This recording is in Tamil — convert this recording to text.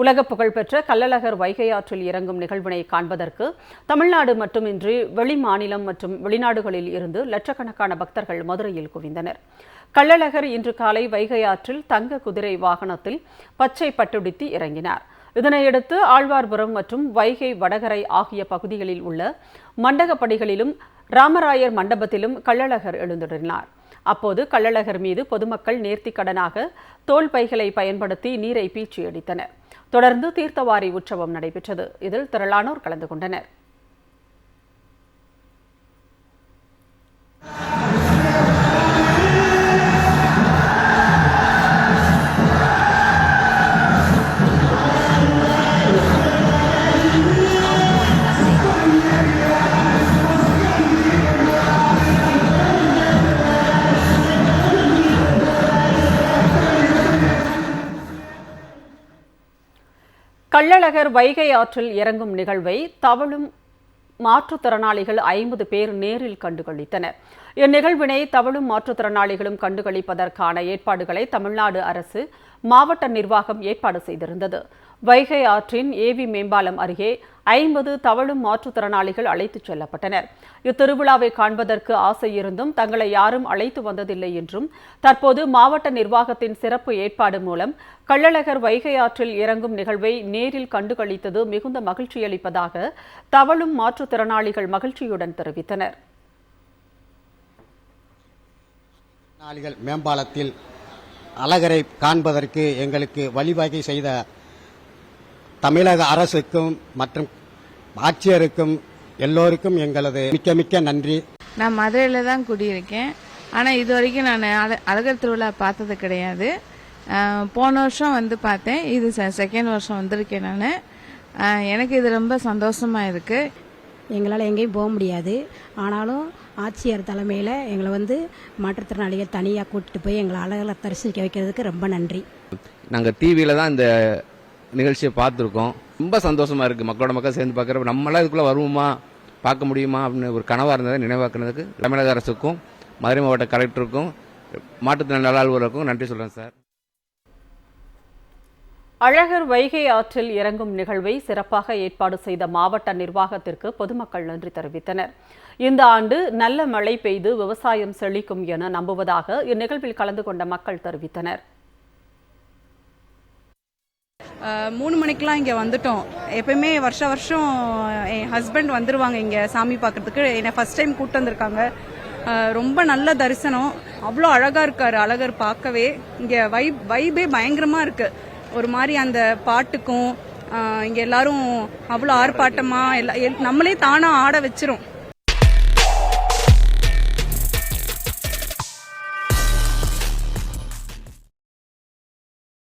உலக புகழ்பெற்ற கள்ளழகர் வைகை ஆற்றில் இறங்கும் நிகழ்வினை காண்பதற்கு தமிழ்நாடு மட்டுமின்றி வெளி மாநிலம் மற்றும் வெளிநாடுகளில் இருந்து லட்சக்கணக்கான பக்தர்கள் மதுரையில் குவிந்தனர். கள்ளழகர் இன்று காலை வைகை ஆற்றில் தங்க குதிரை வாகனத்தில் பச்சை பட்டுடுத்தி இறங்கினார். இதனையடுத்து ஆழ்வார்புரம் மற்றும் வைகை வடகரை ஆகிய பகுதிகளில் உள்ள மண்டகப்படிகளிலும் ராமராயர் மண்டபத்திலும் கள்ளழகர் எழுந்துடனார் அப்போது கள்ளழகர் மீது பொதுமக்கள் நேர்த்திக்கடனாக தோல் பைகளை பயன்படுத்தி நீரை பீச்சி அடித்தனர் தொடர்ந்து தீர்த்தவாரி உற்சவம் நடைபெற்றது. இதில் திரளானோர் கலந்து கொண்டனர். கள்ளழகர் வைகை ஆற்றில் இறங்கும் நிகழ்வை தவழும் மாற்றுத்திறனாளிகள் ஐம்பது பேர் நேரில் கண்டுகளித்தனர். இந்நிகழ்வினை தவழும் மாற்றுத்திறனாளிகளும் கண்டுகளிப்பதற்கான ஏற்பாடுகளை தமிழ்நாடு அரசு மாவட்ட நிர்வாகம் ஏற்பாடு செய்திருந்தது. வைகை ஆற்றின் ஏவி மேம்பாலம் அருகே ஐம்பது தவழும் மாற்றுத்திறனாளிகள் அழைத்துச் செல்லப்பட்டனர். இத்திருவிழாவை காண்பதற்கு ஆசை இருந்தும் தங்களை யாரும் அழைத்து வந்ததில்லை என்றும் தற்போது மாவட்ட நிர்வாகத்தின் சிறப்பு ஏற்பாடு மூலம் கள்ளழகர் வைகை ஆற்றில் இறங்கும் நிகழ்வை நேரில் கண்டுகளித்தது மிகுந்த மகிழ்ச்சியளிப்பதாக தவழும் மாற்றுத்திறனாளிகள் மகிழ்ச்சியுடன் தெரிவித்தனர். மேம்பாலத்தில் அழகரை காண்பதற்கு எங்களுக்கு வழிவகை செய்த தமிழக அரசுக்கும் மற்றும் ஆட்சியருக்கும் எல்லோருக்கும் எங்களது மிக்க மிக்க நன்றி. நான் மதுரையில் தான் குடியிருக்கேன். ஆனால் இது வரைக்கும் நான் அழ- அழகர் திருவிழா பார்த்தது கிடையாது. போன வருஷம் வந்து பார்த்தேன். இது செகண்ட் வருஷம் வந்திருக்கேன் நான். எனக்கு இது ரொம்ப சந்தோஷமா இருக்கு. எங்களால் எங்கேயும் போக முடியாது. ஆனாலும் ஆட்சியர் தலைமையில் எங்களை வந்து மாற்றுத்திறனாளிகள் தனியாக கூட்டிட்டு போய் எங்களை அழகில் தரிசிக்க வைக்கிறதுக்கு ரொம்ப நன்றி. நாங்கள் டிவியில் தான் இந்த நிகழ்ச்சியை பார்த்துருக்கோம். ரொம்ப சந்தோஷமா இருக்கு மக்களோட மக்கள் சேர்ந்து பார்க்குறப்ப. நம்மளாம் இதுக்குள்ளே வருவோமா? பார்க்க முடியுமா? அப்படின்னு ஒரு கனவாக இருந்ததை நினைவாக்குனதுக்கு தமிழக அரசுக்கும் மதுரை மாவட்ட கலெக்டருக்கும் மாற்றுத்திறன் நல நன்றி சொல்கிறேன் சார். அழகர் வைகை ஆற்றில் இறங்கும் நிகழ்வை சிறப்பாக ஏற்பாடு செய்த மாவட்ட நிர்வாகத்திற்கு பொதுமக்கள் நன்றி தெரிவித்தனர். இந்த ஆண்டு நல்ல மழை பெய்து விவசாயம் செழிக்கும் என நம்புவதாக இந்நிகழ்வில் கலந்து கொண்ட மக்கள் தெரிவித்தனர். மூணு மணிக்கெலாம் இங்கே வந்துட்டோம். எப்பயுமே வருஷ வருஷம் என் ஹஸ்பண்ட் வந்துருவாங்க இங்கே சாமி பார்க்கறதுக்கு என்னை ஃபர்ஸ்ட் டைம் கூப்பிட்டு வந்திருக்காங்க. ரொம்ப நல்ல தரிசனம். அவ்வளோ அழகாக இருக்காரு அழகர் பார்க்கவே. இங்கே வைப் வைபே பயங்கரமாக இருக்கு. ஒரு மாதிரி அந்த பாட்டுக்கும் இங்கே எல்லாரும் அவ்வளோ ஆர்ப்பாட்டமாக எல்லா எல்- நம்மளே தானாக ஆட வச்சிரும்.